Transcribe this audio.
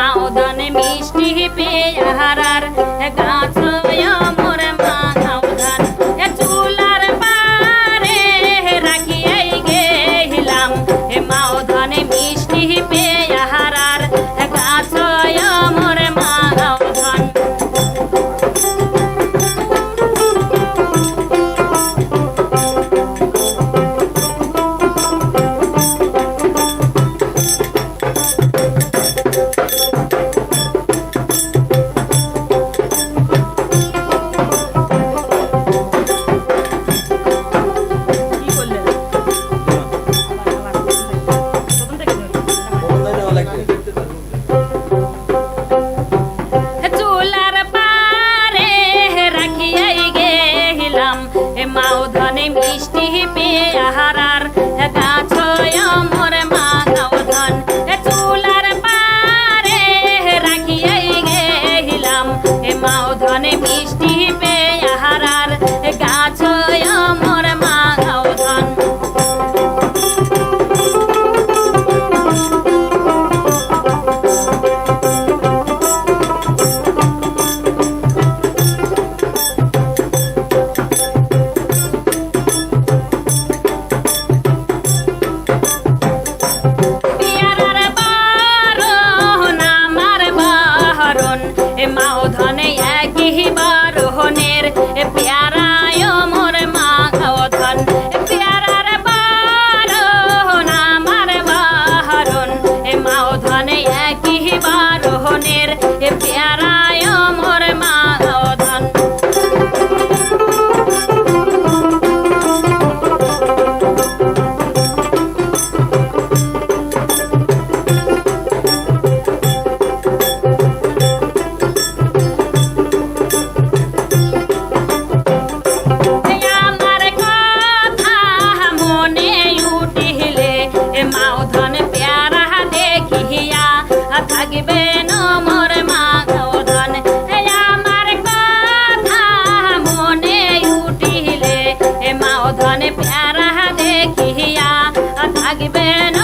মাওদন মিষ্টি পেয়ারার গাছ মাও ধনে মিষ্টি পেয়ে আহারা একবার হনের প্যারায় মোর মা ধন প্যারার বারণ আমার বাহরণ। মাও ধন একবার হনের প্যারায় and